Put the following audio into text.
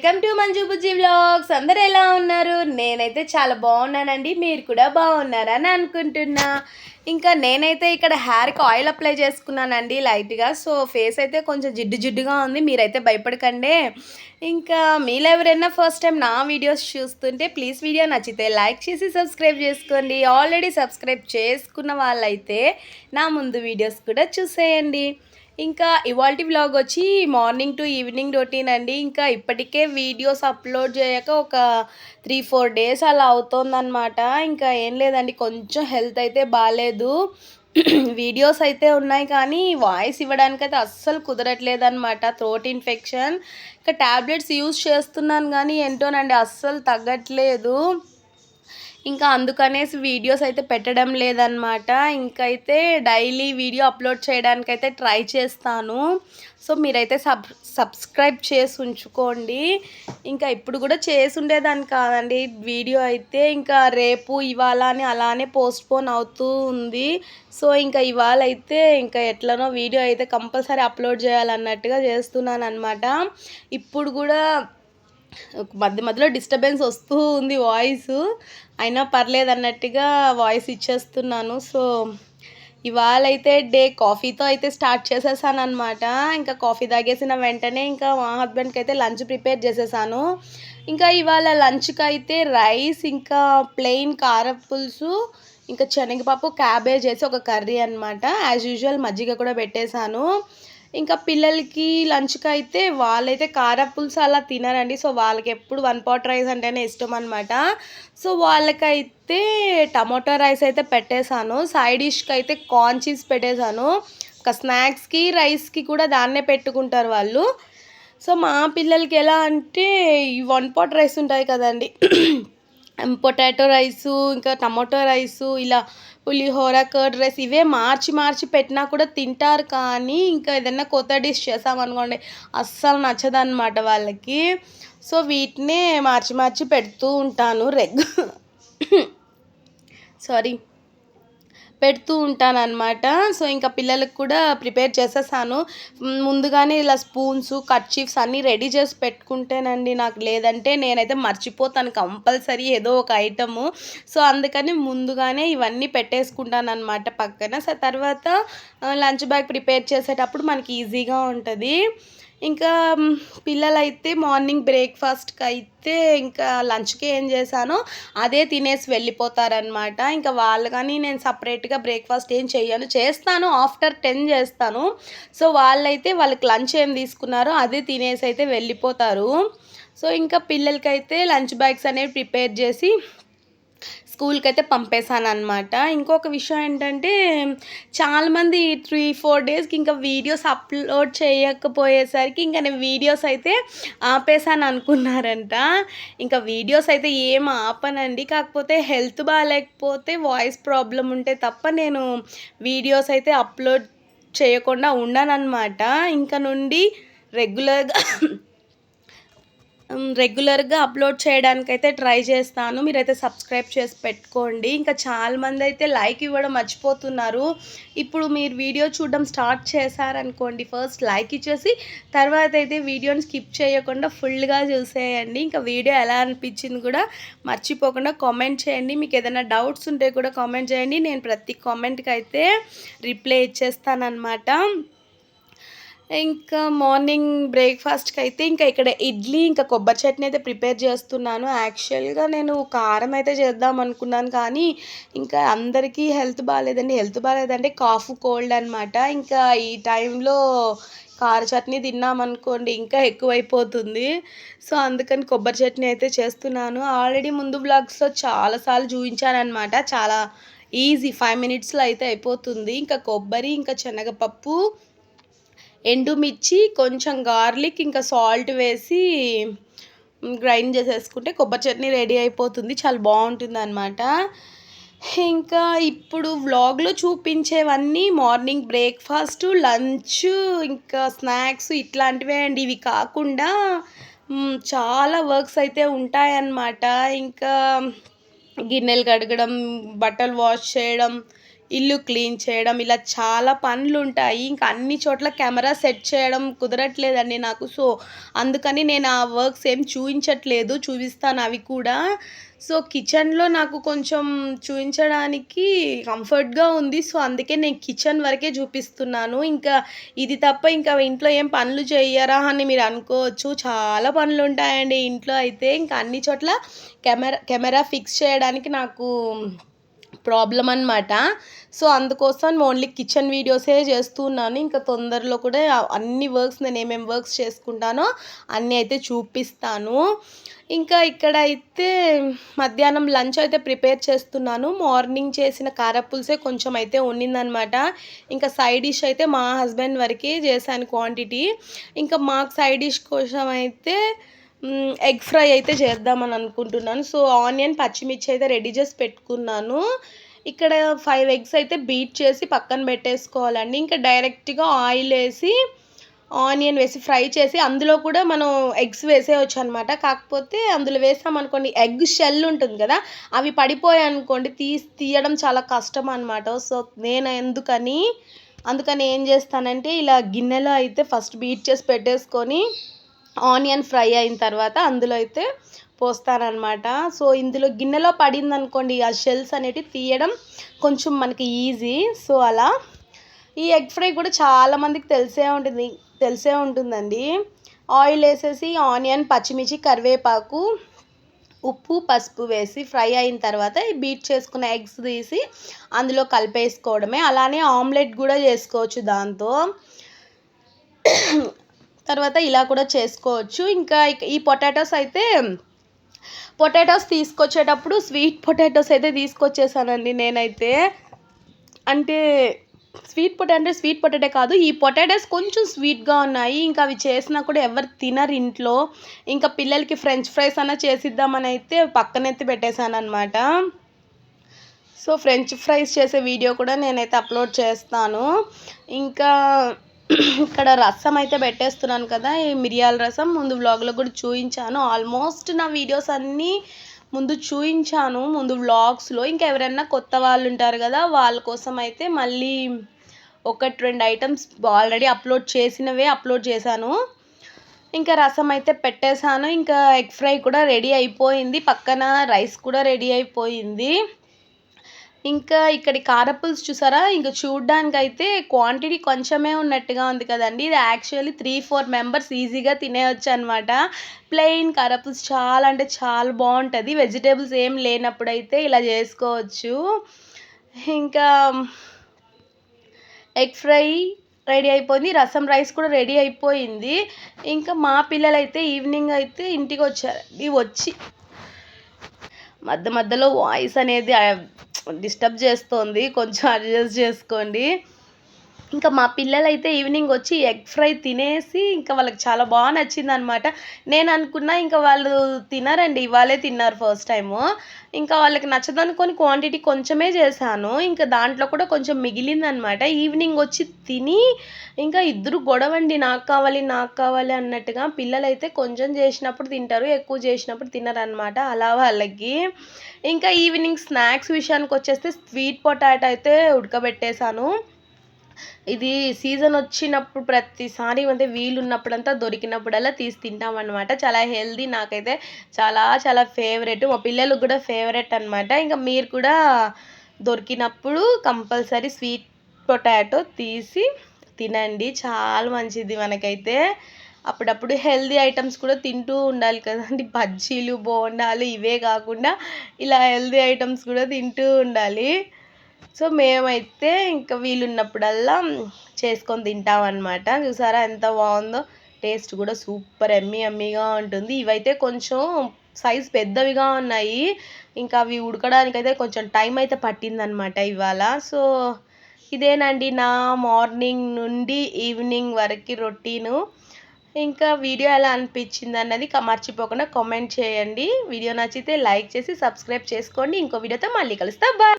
Welcome to Manju Bujji vlogs. అందరు ఎలా ఉన్నారు? నేనైతే చాలా బాగున్నానండి. మీరు కూడా బాగున్నారని అనుకుంటున్నా. ఇంకా నేనైతే ఇక్కడ హెయిర్కి ఆయిల్ అప్లై చేసుకున్నానండి లైట్గా సో ఫేస్ అయితే కొంచెం జిడ్డు జిడ్డుగా ఉంది. మీరైతే భయపడకండి. ఇంకా మీలో ఎవరైనా ఫస్ట్ టైం నా వీడియోస్ చూస్తుంటే ప్లీజ్ వీడియో నచ్చితే లైక్ చేసి సబ్స్క్రైబ్ చేసుకోండి. ఆల్రెడీ సబ్స్క్రైబ్ చేసుకున్న వాళ్ళైతే నా ముందు వీడియోస్ కూడా చూసేయండి. ఇంకా ఇవాల్టి వ్లాగ్ వచ్చి మార్నింగ్ టు ఈవినింగ్ రొటీన్ అండి. ఇంకా ఇప్పటికే వీడియోస్ అప్లోడ్ చేయక ఒక త్రీ ఫోర్ డేస్ అలా అవుతుందన్నమాట. ఇంకా ఏం లేదండి కొంచెం హెల్త్ అయితే బాగాలేదు వీడియోస్ అయితే ఉన్నాయి కానీ వాయిస్ ఇవ్వడానికి అయితే అస్సలు కుదరట్లేదు అనమాట థ్రోట్ ఇన్ఫెక్షన్ ఇంకా ట్యాబ్లెట్స్ యూజ్ చేస్తున్నాను కానీ ఏంటోనండి అస్సలు తగ్గట్లేదు. ఇంకా అందుకనేసి వీడియోస్ అయితే పెట్టడం లేదనమాట ఇంకైతే డైలీ వీడియో అప్లోడ్ చేయడానికైతే ట్రై చేస్తాను. సో మీరైతే సబ్ సబ్స్క్రైబ్ చేసి ఉంచుకోండి. ఇంకా ఇప్పుడు కూడా చేసి ఉండేదాన్ని కాదండి. వీడియో అయితే ఇంకా రేపు ఇవాళ అని అలానే పోస్ట్పోన్ అవుతూ ఉంది. సో ఇంకా ఇవాళ అయితే ఇంకా ఎట్లనో వీడియో అయితే కంపల్సరీ అప్లోడ్ చేయాలన్నట్టుగా చేస్తున్నాను అనమాట ఇప్పుడు కూడా మధ్య మధ్యలో డిస్టర్బెన్స్ వస్తూ ఉంది వాయిస్. అయినా పర్లేదు అన్నట్టుగా వాయిస్ ఇచ్చేస్తున్నాను. సో ఇవాళ అయితే డే కాఫీతో అయితే స్టార్ట్ చేసేసాను అనమాట ఇంకా కాఫీ తాగేసిన వెంటనే ఇంకా మా హస్బెండ్కి అయితే లంచ్ ప్రిపేర్ చేసేసాను. ఇంకా ఇవాళ లంచ్కి అయితే రైస్ ఇంకా ప్లెయిన్ కారం పులుసు ఇంకా శనగపప్పు క్యాబేజ్ వేసి ఒక కర్రీ అనమాట యాజ్ యూజువల్ మజ్జిగ కూడా పెట్టేశాను. ఇంకా పిల్లలకి లంచ్కి అయితే వాళ్ళైతే కార పులుసు అలా తినరండి. సో వాళ్ళకి ఎప్పుడు వన్ పాట్ రైస్ అంటేనే ఇష్టం అనమాట సో వాళ్ళకైతే టమాటో రైస్ అయితే పెట్టేశాను. సైడ్ డిష్కి అయితే కార్న్ చీజ్ పెట్టేశాను. ఒక స్నాక్స్కి రైస్కి కూడా దాన్నే పెట్టుకుంటారు వాళ్ళు. సో మా పిల్లలకి ఎలా అంటే ఈ వన్ పాట్ రైస్ ఉంటాయి కదండి. పొటాటో రైసు ఇంకా టమాటో రైసు ఇలా పులిహోర కర్డ్ రైస్ ఇవే మార్చి మార్చి పెట్టినా కూడా తింటారు కానీ ఇంకా ఏదైనా కొత్త డిష్ చేసామనుకోండి అస్సలు నచ్చదన్నమాట వాళ్ళకి. సో వీటినే మార్చి మార్చి పెడుతూ ఉంటాను రెగ్ సారీ. పెడుతూ ఉంటాను అనమాట సో ఇంకా పిల్లలకు కూడా ప్రిపేర్ చేసేసాను. ముందుగానే ఇలా స్పూన్స్ కర్చీఫ్స్ అన్నీ రెడీ చేసి పెట్టుకుంటేనండి నాకు లేదంటే నేనైతే మర్చిపోతాను కంపల్సరీ ఏదో ఒక ఐటము. సో అందుకని ముందుగానే ఇవన్నీ పెట్టేసుకుంటాను అనమాట పక్కన. సో తర్వాత లంచ్ బ్యాగ్ ప్రిపేర్ చేసేటప్పుడు మనకి ఈజీగా ఉంటుంది. ఇంకా పిల్లలైతే మార్నింగ్ బ్రేక్ఫాస్ట్కి అయితే ఇంకా లంచ్కి ఏం చేశానో అదే తినేసి వెళ్ళిపోతారనమాట ఇంకా వాళ్ళు కానీ నేను సపరేట్గా బ్రేక్ఫాస్ట్ ఏం చేయను చేస్తాను ఆఫ్టర్ టెన్ చేస్తాను. సో వాళ్ళైతే వాళ్ళకి లంచ్ ఏం తీసుకున్నారో అదే తినేసి అయితే వెళ్ళిపోతారు. సో ఇంకా పిల్లలకైతే లంచ్ బ్యాగ్స్ అనేవి ప్రిపేర్ చేసి స్కూల్కి అయితే పంపేశాను అనమాట ఇంకొక విషయం ఏంటంటే చాలామంది త్రీ ఫోర్ డేస్కి ఇంకా వీడియోస్ అప్లోడ్ చేయకపోయేసరికి ఇంకా నేను వీడియోస్ అయితే ఆపేసాను అనుకున్నారంట ఇంకా వీడియోస్ అయితే ఏం ఆపనండి. కాకపోతే హెల్త్ బాగాలేకపోతే వాయిస్ ప్రాబ్లం ఉంటే తప్ప నేను వీడియోస్ అయితే అప్లోడ్ చేయకుండా ఉండనమాట ఇంకా నుండి రెగ్యులర్గా రెగ్యులర్గా అప్లోడ్ చేయడానికి అయితే ట్రై చేస్తాను. మీరైతే సబ్స్క్రైబ్ చేసి పెట్టుకోండి. ఇంకా చాలామంది అయితే లైక్ ఇవ్వడం మర్చిపోతున్నారు. ఇప్పుడు మీరు వీడియో చూడడం స్టార్ట్ చేశారనుకోండి ఫస్ట్ లైక్ ఇచ్చేసి తర్వాత అయితే వీడియోని స్కిప్ చేయకుండా ఫుల్గా చూసేయండి. ఇంకా వీడియో ఎలా అనిపించింది కూడా మర్చిపోకుండా కామెంట్ చేయండి. మీకు ఏదైనా డౌట్స్ ఉంటే కూడా కామెంట్ చేయండి. నేను ప్రతి కామెంట్కి అయితే రిప్లై ఇచ్చేస్తానమాట ఇంకా మార్నింగ్ బ్రేక్ఫాస్ట్కి అయితే ఇంకా ఇక్కడ ఇడ్లీ ఇంకా కొబ్బరి చట్నీ అయితే ప్రిపేర్ చేస్తున్నాను. యాక్చువల్గా నేను కారం అయితే చేద్దాం అనుకున్నాను కానీ ఇంకా అందరికీ హెల్త్ బాగాలేదండి హెల్త్ బాగాలేదంటే కాఫ్ కోల్డ్ అనమాట ఇంకా ఈ టైంలో కార చట్నీ తిన్నామనుకోండి ఇంకా ఎక్కువైపోతుంది. సో అందుకని కొబ్బరి చట్నీ అయితే చేస్తున్నాను. ఆల్రెడీ ముందు బ్లాగ్స్లో చాలాసార్లు చూపించాను అనమాట చాలా ఈజీ ఫైవ్ మినిట్స్లో అయితే అయిపోతుంది. ఇంకా కొబ్బరి ఇంకా శనగపప్పు ఎండుమిర్చి కొంచెం గార్లిక్ ఇంకా సాల్ట్ వేసి గ్రైండ్ చేసేసుకుంటే కొబ్బరి చట్నీ రెడీ అయిపోతుంది. చాలా బాగుంటుంది అనమాట ఇంకా ఇప్పుడు వ్లాగ్లో చూపించేవన్నీ మార్నింగ్ బ్రేక్ఫాస్ట్ లంచ్ ఇంకా స్నాక్స్ ఇట్లాంటివే అండి. ఇవి కాకుండా చాలా వర్క్స్ అయితే ఉంటాయన్నమాట. ఇంకా గిన్నెలు కడగడం బట్టలు వాష్ చేయడం ఇల్లు క్లీన్ చేయడం ఇలా చాలా పనులు ఉంటాయి ఇంకా అన్ని చోట్ల కెమెరా సెట్ చేయడం కుదరట్లేదండి నాకు. సో అందుకని నేను ఆ వర్క్స్ ఏం చూపించట్లేదు చూపిస్తాను అవి కూడా. సో కిచెన్లో నాకు కొంచెం చూపించడానికి కంఫర్ట్గా ఉంది. సో అందుకే నేను కిచెన్ వరకే చూపిస్తున్నాను. ఇంకా ఇది తప్ప ఇంకా ఇంట్లో ఏం పనులు చేయరా అని మీరు అనుకోవచ్చు. చాలా పనులు ఉంటాయండి ఇంట్లో అయితే. ఇంకా అన్ని చోట్ల కెమెరా కెమెరా ఫిక్స్ చేయడానికి నాకు ప్రాబ్లం అనమాట సో అందుకోసం ఓన్లీ కిచెన్ వీడియోసే చేస్తున్నాను. ఇంకా తొందరలో కూడా అన్ని వర్క్స్ నేను ఏమేమి వర్క్స్ చేసుకుంటానో అన్నీ అయితే చూపిస్తాను. ఇంకా ఇక్కడ అయితే మధ్యాహ్నం లంచ్ అయితే ప్రిపేర్ చేస్తున్నాను. మార్నింగ్ చేసిన కారపుల్సే కొంచెం అయితే ఉండిందనమాట ఇంకా సైడ్ డిష్ అయితే మా హస్బెండ్ వరకే చేశాను క్వాంటిటీ. ఇంకా మాకు సైడ్ డిష్ కోసం అయితే ఎగ్ ఫ్రై అయితే చేద్దామని అనుకుంటున్నాను. సో ఆనియన్ పచ్చిమిర్చి అయితే రెడీ చేసి పెట్టుకున్నాను. ఇక్కడ ఫైవ్ ఎగ్స్ అయితే బీట్ చేసి పక్కన పెట్టేసుకోవాలండి. ఇంకా డైరెక్ట్గా ఆయిల్ వేసి ఆనియన్ వేసి ఫ్రై చేసి అందులో కూడా మనం ఎగ్స్ వేసేయచ్చు అనమాట కాకపోతే అందులో వేసామనుకోండి ఎగ్ షెల్ ఉంటుంది కదా అవి పడిపోయాయి అనుకోండి తీసి తీయడం చాలా కష్టం అనమాట సో నేను ఎందుకని అందుకని ఏం చేస్తానంటే ఇలా గిన్నెలో అయితే ఫస్ట్ బీట్ చేసి పెట్టేసుకొని ఆనియన్ ఫ్రై అయిన తర్వాత అందులో అయితే పోస్తానమాట సో ఇందులో గిన్నెలో పడింది అనుకోండి ఆ షెల్స్ అనేటివి తీయడం కొంచెం మనకి ఈజీ. సో అలా ఈ ఎగ్ ఫ్రై కూడా చాలామందికి తెలిసే ఉంటుంది తెలిసే ఉంటుందండి. ఆయిల్ వేసేసి ఆనియన్ పచ్చిమిర్చి కరివేపాకు ఉప్పు పసుపు వేసి ఫ్రై అయిన తర్వాత బీట్ చేసుకున్న ఎగ్స్ తీసి అందులో కలిపేసుకోవడమే. అలానే ఆమ్లెట్ కూడా చేసుకోవచ్చు దాంతో. తర్వాత ఇలా కూడా చేసుకోవచ్చు. ఇంకా ఈ పొటాటోస్ అయితే పొటాటోస్ తీసుకొచ్చేటప్పుడు స్వీట్ పొటాటోస్ అయితే తీసుకొచ్చేసానండి నేనైతే. అంటే స్వీట్ పొటాటో స్వీట్ పొటాటో కాదు ఈ పొటాటోస్ కొంచెం స్వీట్గా ఉన్నాయి. ఇంకా అవి చేసినా కూడా ఎవరు తినరు ఇంట్లో. ఇంకా పిల్లలకి ఫ్రెంచ్ ఫ్రైస్ అన్న చేసిద్దామని అయితే పక్కనెత్తి పెట్టేశాను అనమాట సో ఫ్రెంచ్ ఫ్రైస్ చేసే వీడియో కూడా నేనైతే అప్లోడ్ చేస్తాను. ఇంకా ఇక్కడ రసం అయితే పెట్టేస్తున్నాను కదా ఈ మిరియాల రసం. ముందు వ్లాగ్లో కూడా చూపించాను. ఆల్మోస్ట్ నా వీడియోస్ అన్నీ ముందు చూపించాను ముందు వ్లాగ్స్లో ఇంకా ఎవరైనా కొత్త వాళ్ళు ఉంటారు కదా వాళ్ళ కోసం అయితే మళ్ళీ ఒకటి రెండు ఐటమ్స్ ఆల్రెడీ అప్లోడ్ చేసినవే అప్లోడ్ చేశాను. ఇంకా రసం అయితే పెట్టేశాను. ఇంకా ఎగ్ ఫ్రై కూడా రెడీ అయిపోయింది. పక్కన రైస్ కూడా రెడీ అయిపోయింది. ఇంకా ఇక్కడి కారపుల్స్ చూసారా? ఇంకా చూడ్డానికి అయితే క్వాంటిటీ కొంచెమే ఉన్నట్టుగా ఉంది కదండి. ఇది యాక్చువల్లీ త్రీ ఫోర్ మెంబర్స్ ఈజీగా తినేయచ్చు అనమాట ప్లెయిన్ కారపుల్స్ చాలా అంటే చాలా బాగుంటుంది. వెజిటేబుల్స్ ఏం లేనప్పుడు అయితే ఇలా చేసుకోవచ్చు. ఇంకా ఎగ్ ఫ్రై రెడీ అయిపోయింది. రసం రైస్ కూడా రెడీ అయిపోయింది. ఇంకా మా పిల్లలైతే ఈవినింగ్ అయితే ఇంటికి వచ్చారు వచ్చి మధ్య మధ్యలో వాయిస్ అనేది డిస్టర్బ్ చేస్తోంది. కొంచెం అడ్జస్ట్ చేసుకోండి. ఇంకా మా పిల్లలైతే ఈవినింగ్ వచ్చి ఎగ్ ఫ్రై తినేసి ఇంకా వాళ్ళకి చాలా బాగా నచ్చింది అనమాట నేను అనుకున్నా ఇంకా వాళ్ళు తినారండి ఇవాళే తిన్నారు ఫస్ట్ టైము. ఇంకా వాళ్ళకి నచ్చదనుకొని క్వాంటిటీ కొంచెమే చేశాను. ఇంకా దాంట్లో కూడా కొంచెం మిగిలిందనమాట ఈవినింగ్ వచ్చి తిని ఇంకా ఇద్దరు గొడవండి నాకు కావాలి నాకు కావాలి అన్నట్టుగా పిల్లలైతే కొంచెం చేసినప్పుడు తింటారు ఎక్కువ చేసినప్పుడు తినరనమాట అలా వాళ్ళకి. ఇంకా ఈవినింగ్ స్నాక్స్ విషయానికి వచ్చేస్తే స్వీట్ పొటాటో అయితే ఉడకబెట్టేశాను. ఇది సీజన్ వచ్చినప్పుడు ప్రతిసారి అంటే వీలున్నప్పుడంతా దొరికినప్పుడల్లా తీసి తింటాం అనమాట చాలా హెల్దీ నాకైతే చాలా చాలా ఫేవరెట్. మా పిల్లలకు కూడా ఫేవరెట్ అనమాట ఇంకా మీరు కూడా దొరికినప్పుడు కంపల్సరీ స్వీట్ పొటాటో తీసి తినండి. చాలా మంచిది మనకైతే. అప్పుడప్పుడు హెల్దీ ఐటమ్స్ కూడా తింటూ ఉండాలి కదండి. బజ్జీలు బోండాలు ఇవే కాకుండా ఇలా హెల్దీ ఐటమ్స్ కూడా తింటూ ఉండాలి. సో మేమైతే ఇంకా వీలున్నప్పుడల్లా చేసుకొని తింటాం చూసారా ఎంత బాగుందో? టేస్ట్ కూడా సూపర్ ఎమ్మీ ఎమ్మీగా ఉంటుంది. ఇవైతే కొంచెం సైజ్ పెద్దవిగా ఉన్నాయి. ఇంకా అవి ఉడకడానికైతే కొంచెం టైం అయితే పట్టిందనమాట ఇవాళ. సో ఇదేనండి నా మార్నింగ్ నుండి ఈవినింగ్ వరకు రొటీను. ఇంకా వీడియో ఎలా అనిపించింది అన్నది మర్చిపోకుండా కామెంట్ చేయండి. వీడియో నచ్చితే లైక్ చేసి సబ్స్క్రైబ్ చేసుకోండి. ఇంకో వీడియోతో మళ్ళీ కలుస్తా. బాయ్!